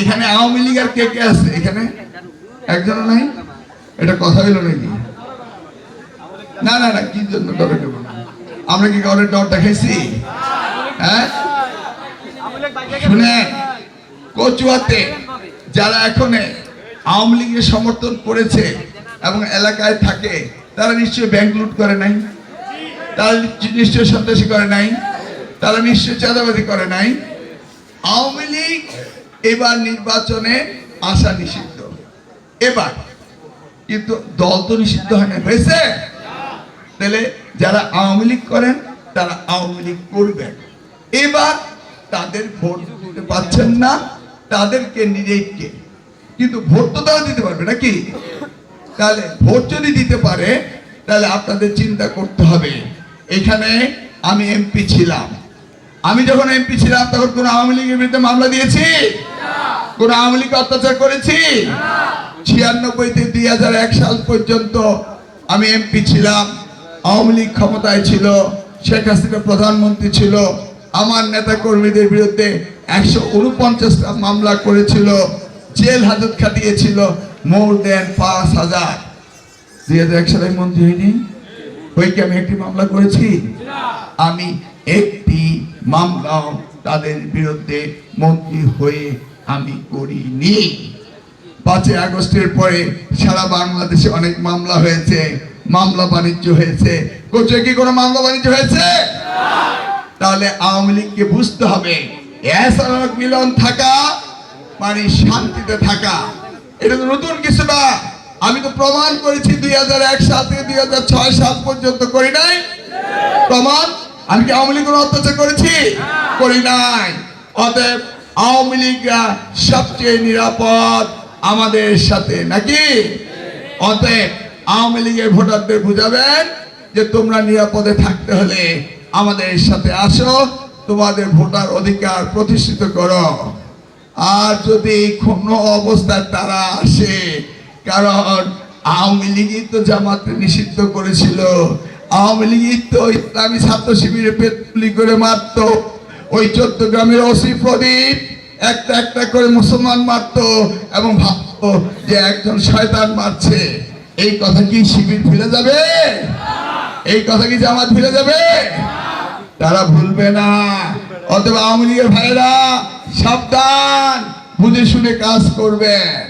এখানে আওয়ামী লীগ আর কে কে আছে? এখানে একজন নাই? এটা কথা হইল নাকি? না না না, কি জন্য ডরে আমরা কি কাউরে ডর দেখাইছি? হ্যাঁ? কচুয়াতে যারা এখন আওয়ামী লীগের সমর্থন করেছে এবং এলাকায় থাকে, তারা নিশ্চয়ই ব্যাংক লুট করে নাই? তারা নিশ্চয় সন্ত্রাসী করে নাই? তারা নিশ্চয় চাঁদাবাজি করে নাই? আওয়ামী লীগ এবার নির্বাচনে আসা নিষিদ্ধ। এবার, কিন্তু দল তো নিষিদ্ধ হয় না, হয়েছে? তাহলে যারা আওয়ামী লীগ করেন, তারা আওয়ামী লীগ করবেন। এবার তাদের ভোট দিতে পারছেন না, তাদেরকে নিজেকে কিন্তু ভোট তো তারা দিতে পারবে নাকি? তাহলে ভোট যদি দিতে পারে, তাহলে আপনাদের চিন্তা করতে হবে। এখানে আমি এমপি ছিলাম। আমি যখন এমপি ছিলাম, তখন কোন আওয়ামী লীগের বিরুদ্ধে মামলা দিয়েছি? কোন আওয়ামী অত্যাচার করেছি? ছিয়ানব্বইতে দুই হাজার এক সাল পর্যন্ত আমি এমপি ছিলাম, আওয়ামী লীগ ক্ষমতায় ছিল, শেখ হাসিনা প্রধানমন্ত্রী ছিল, আমার নেতা কর্মীদের বিরুদ্ধে একশো উনপঞ্চাশটা মামলা করেছিল, জেল হাজত খাটিয়েছিল, মোর দেন পাঁচ হাজার। দুই হাজার এক সালে মন্ত্রী হয়নি কি আমি একটি মামলা করেছি? আমি একটি মামলাও তাদের বিরুদ্ধে মন্ত্রী হয়ে আমি করিনি। পাঁচই আগস্টের পরে সারা বাংলাদেশে অনেক মামলা হয়েছে, মামলা বাণিজ্য হয়েছে। কোচে কি কোনো মামলা বাণিজ্য হয়েছে? তাহলে আওয়ামী লীগকে বুঝতে হবে মিলন থাকা মানে শান্তিতে থাকা। এটা তো নতুন কিছু না। আমি তো প্রমাণ করেছি দুই হাজার এক সাল থেকে দুই হাজার ছয় সাল পর্যন্ত করি নাই। প্রমাণ? আমি কি আওয়ামী লীগ অত্যাচার করেছি? করি নাই। অতএব আওয়ামী লীগরা সবচেয়ে নিরাপদ আমাদের সাথে, নাকি? অতএব আওয়ামী লীগের ভোটারদের বুঝাবেন যে তোমরা নিরাপদে থাকতে হলে আমাদের সাথে আসো, তোমাদের ভোটার অধিকার প্রতিষ্ঠিত করো। আর যদি কোনো অবস্থায় তারা আসে, কারণ আওয়ামী লীগই তো জামাতে নিষিদ্ধ করেছিল, আওয়ামী লীগই তো ইসলামী ছাত্র শিবিরে পেটুলি করে মারতো ওই চোদ্দ গ্রামের ওসি প্রদীপ একটা একটা করে মুসলমান মারতো এবং ভাবতো যে একজন শয়তান মারছে। এই কথা কি শিবির ফিরে যাবে? এই কথা কি জামাত ফিরে যাবে? তারা ভুলবে না। অথবা আওয়ামী লীগের ভাইরা সাবধান, বুঝে শুনে কাজ করবেন।